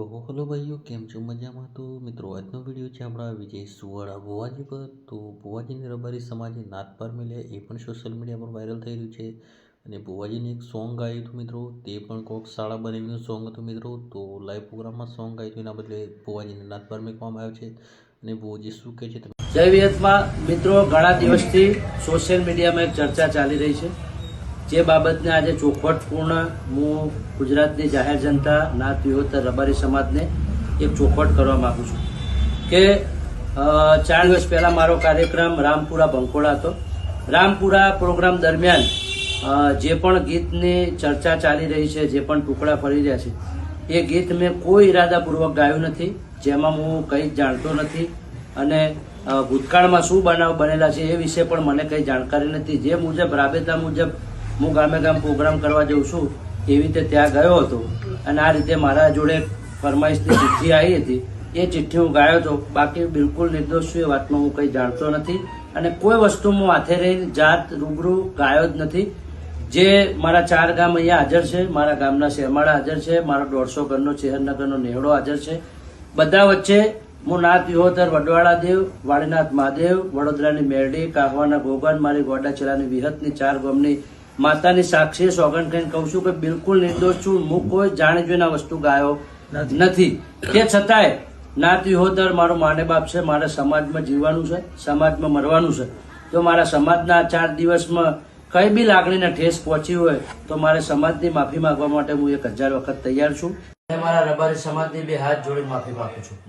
તો હલો ભાઈઓ, કેમ છો મજામાં? તો મિત્રો, આજનો વીડિયો છે આપણા વિજય સુવાળા ભુવાજી પર. તો ભુવાજીની રબારી સમાજે નાત પર મિલ્યા, એ પણ સોશિયલ મીડિયા પર વાયરલ થઈ રહ્યું છે. અને ભુવાજીને એક સોંગ ગાયું હતું મિત્રો, તે પણ કોક શાળા બનાવીનું સોંગ હતું મિત્રો. તો લાઈવ પ્રોગ્રામમાં સોંગ ગાયું હતું, એના બદલે ભુવાજીને નાત પર મૂકવામાં આવ્યો છે. અને ભુવાજી શું કહે છે જય વિયતમાં મિત્રો, ઘણા દિવસથી સોશિયલ મીડિયામાં એક ચર્ચા ચાલી રહી છે. જે બાબતને આજે ચોખવટપૂર્ણ હું ગુજરાતની જાહેર જનતા, નાત વિહોતર રબારી સમાજને એક ચોખવટ કરવા માગું છું કે ચાર દિવસ પહેલાં મારો કાર્યક્રમ રામપુરા બંકોળા હતો. રામપુરા પ્રોગ્રામ દરમિયાન જે પણ ગીતની ચર્ચા ચાલી રહી છે, જે પણ ટુકડા ફરી રહ્યા છે, એ ગીત મેં કોઈ ઈરાદાપૂર્વક ગાયું નથી, જેમાં હું કંઈ જ જાણતો નથી અને ભૂતકાળમાં શું બનાવ બનેલા છે એ વિશે પણ મને કંઈ જાણકારી નથી. જે મુજબ રાબેતા મુજબ હું ગામે ગામ પ્રોગ્રામ કરવા જઉં છું, એવી રીતે ત્યાં ગયો હતો. અને આ રીતે મારા જોડે ફરમાઈશની ચિઠ્ઠી આવી હતી. એ ચિઠ્ઠી હું ગાયો હતો બાકી બિલકુલ નિર્દોષ છું, એ વાતમાં હું કંઈ જાણતો નથી. અને કોઈ વસ્તુ હું હાથે રહીને જાત રૂબરૂ ગાયો જ નથી. જે મારા ચાર ગામ અહીંયા હાજર છે, મારા ગામના શેરમાળા હાજર છે, મારો દોઢસો ઘરનો ચેહરનગરનો નેહડો હાજર છે. બધા વચ્ચે હું નાથ વિહોતર વડવાળા દેવ, વાળીનાથ મહાદેવ, વડોદરાની મેરડી, કાહવાના ગોગન મારી ગોડાચેલાની વિહતની ચાર ગામની માતાની સાક્ષી સોગન કહીને કહું છું કે બિલકુલ નિર્દોષ છું. હું કોઈ જાણી જોઈને આ વસ્તુ ગાયો નથી. તે છતાંય નાતી હોદર મારો માને બાપ છે મારે સમાજમાં જીવવાનું છે સમાજમાં મરવાનું છે. તો મારા સમાજના ચાર દિવસમાં કઈ બી લાગણીને ઠેસ પહોંચી હોય તો મારે સમાજની માફી માંગવા માટે હું એક હજાર વખત તૈયાર છું. મારા રબારી સમાજની બે હાથ જોડી માફી માંગુ છું.